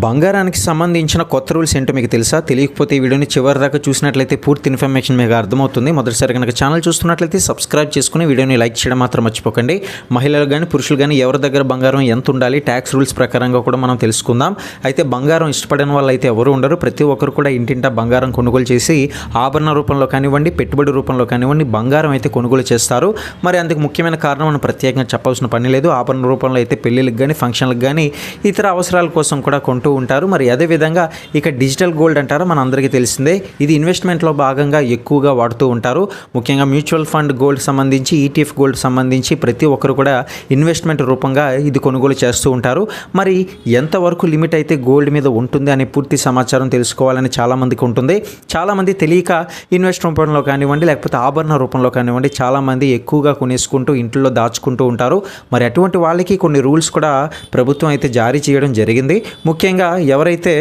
బంగారానికి సంబంధించిన కొత్త రూల్స్ ఏంటో మీకు తెలుసా? తెలియకపోతే ఈ వీడియోని చివరి దాకా చూసినట్లయితే పూర్తి ఇన్ఫర్మేషన్ మీకు అర్థమవుతుంది. మొదటిసారి కనుక ఛానల్ చూస్తున్నట్లయితే సబ్స్క్రైబ్ చేసుకుని వీడియోని లైక్ చేయడం మాత్రం మర్చిపోకండి. మహిళలు కానీ పురుషులు కానీ ఎవరి దగ్గర బంగారం ఎంత ఉండాలి ట్యాక్స్ రూల్స్ ప్రకారంగా కూడా మనం తెలుసుకుందాం. అయితే బంగారం ఇష్టపడిన వాళ్ళు అయితే ఎవరు ఉండరు. ప్రతి ఒక్కరు కూడా ఇంటింటా బంగారం కొనుగోలు చేసి ఆభరణ రూపంలో కానివ్వండి పెట్టుబడి రూపంలో కానివ్వండి బంగారం అయితే కొనుగోలు చేస్తారు. మరి అందుకు ముఖ్యమైన కారణం మనం ప్రత్యేకంగా చెప్పాల్సిన పని లేదు. ఆభరణ రూపంలో అయితే పెళ్ళిళ్ళకి కానీ ఫంక్షన్లకు కానీ ఇతర అవసరాల కోసం కూడా కొంటూ ఉంటారు. మరి అదేవిధంగా ఇక డిజిటల్ గోల్డ్ అంటారా మన అందరికీ తెలిసిందే. ఇది ఇన్వెస్ట్మెంట్లో భాగంగా ఎక్కువగా వాడుతూ ఉంటారు. ముఖ్యంగా మ్యూచువల్ ఫండ్ గోల్డ్ సంబంధించి ఈటీఎఫ్ గోల్డ్ సంబంధించి ప్రతి ఒక్కరు కూడా ఇన్వెస్ట్మెంట్ రూపంగా ఇది కొనుగోలు చేస్తూ ఉంటారు. మరి ఎంతవరకు లిమిట్ అయితే గోల్డ్ మీద ఉంటుంది అనే పూర్తి సమాచారం తెలుసుకోవాలని చాలామందికి ఉంటుంది. చాలామంది తెలియక ఇన్వెస్ట్ రూపంలో కానివ్వండి లేకపోతే ఆభరణ రూపంలో కానివ్వండి చాలామంది ఎక్కువగా కొనేసుకుంటూ ఇంట్లో దాచుకుంటూ ఉంటారు. మరి అటువంటి వాళ్ళకి కొన్ని రూల్స్ కూడా ప్రభుత్వం అయితే జారీ చేయడం జరిగింది. ముఖ్యంగా ఎవరైతే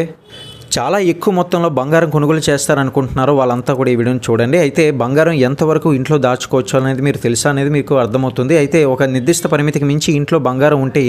చాలా ఎక్కువ మొత్తంలో బంగారం కొనుగోలు చేస్తారనుకుంటున్నారో వాళ్ళంతా కూడా ఈ వీడియోని చూడండి. అయితే బంగారం ఎంతవరకు ఇంట్లో దాచుకోవచ్చు అనేది మీరు తెలుసా అనేది మీకు అర్థమవుతుంది. అయితే ఒక నిర్దిష్ట పరిమితికి మించి ఇంట్లో బంగారం ఉంటే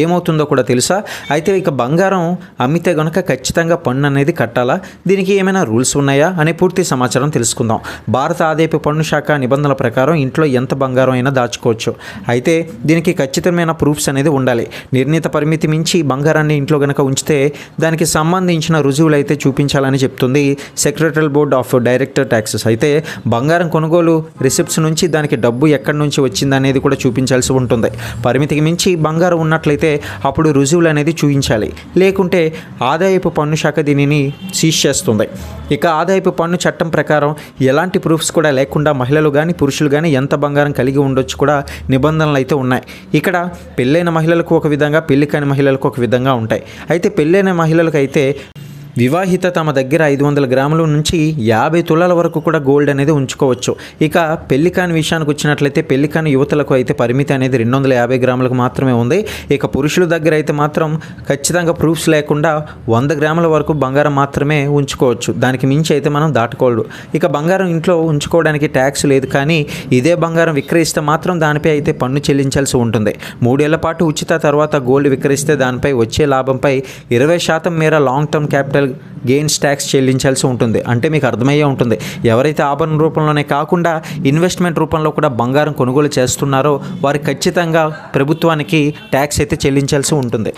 ఏమవుతుందో కూడా తెలుసా? అయితే ఇక బంగారం అమ్మితే కనుక ఖచ్చితంగా పన్ను అనేది కట్టాలా? దీనికి ఏమైనా రూల్స్ ఉన్నాయా? అనే పూర్తి సమాచారం తెలుసుకుందాం. భారత ఆదాయపు పన్ను శాఖ నిబంధనల ప్రకారం ఇంట్లో ఎంత బంగారం అయినా దాచుకోవచ్చు. అయితే దీనికి ఖచ్చితమైన ప్రూఫ్స్ అనేది ఉండాలి. నిర్ణీత పరిమితి మించి బంగారాన్ని ఇంట్లో కనుక ఉంచితే దానికి సంబంధించిన రుజువులు అయితే చూపించాలని చెప్తుంది secretary board of director taxes. అయితే బంగారం కొనుగోలు రిసిప్ట్స్ నుంచి దానికి డబ్బు ఎక్కడి నుంచి వచ్చింది అనేది కూడా చూపించాల్సి ఉంటుంది. పరిమితికి మించి బంగారం ఉన్నట్లయితే అప్పుడు రుజువులు అనేది చూపించాలి. లేకుంటే ఆదాయపు పన్ను శాఖ దీనిని సీజ్ చేస్తుంది. ఇక ఆదాయపు పన్ను చట్టం ప్రకారం ఎలాంటి ప్రూఫ్స్ కూడా లేకుండా మహిళలు కానీ పురుషులు కానీ ఎంత బంగారం కలిగి ఉండొచ్చు కూడా నిబంధనలు అయితే ఉన్నాయి. ఇక్కడ పెళ్ళైన మహిళలకు ఒక విధంగా పెళ్ళి కాని మహిళలకు ఒక విధంగా ఉంటాయి. అయితే పెళ్ళైన మహిళలకు అయితే వివాహిత తమ దగ్గర ఐదు వందల గ్రాముల నుంచి యాభై తులాల వరకు కూడా గోల్డ్ అనేది ఉంచుకోవచ్చు. ఇక పెళ్ళి కాని విషయానికి వచ్చినట్లయితే పెళ్ళి కాని యువతలకు అయితే పరిమితి అనేది రెండు వందల యాభై గ్రాములకు మాత్రమే ఉంది. ఇక పురుషుల దగ్గర అయితే మాత్రం ఖచ్చితంగా ప్రూఫ్స్ లేకుండా వంద గ్రాముల వరకు బంగారం మాత్రమే ఉంచుకోవచ్చు. దానికి మించి అయితే మనం దాటుకోడు ఇక బంగారం ఇంట్లో ఉంచుకోవడానికి ట్యాక్స్ లేదు కానీ ఇదే బంగారం విక్రయిస్తే మాత్రం దానిపై అయితే పన్ను చెల్లించాల్సి ఉంటుంది. మూడేళ్ళ పాటు ఉచిత తర్వాత గోల్డ్ విక్రయిస్తే దానిపై వచ్చే లాభంపై ఇరవై శాతం మేర long term capital capital gains tax చెల్లించాల్సి ఉంటుంది. అంటే మీకు అర్థమయ్యే ఉంటుంది. ఎవరైతే ఆభరణ రూపంలోనే కాకుండా ఇన్వెస్ట్మెంట్ రూపంలో కూడా బంగారం కొనుగోలు చేస్తున్నారో వారు ఖచ్చితంగా ప్రభుత్వానికి ట్యాక్స్ అయితే చెల్లించాల్సి ఉంటుంది.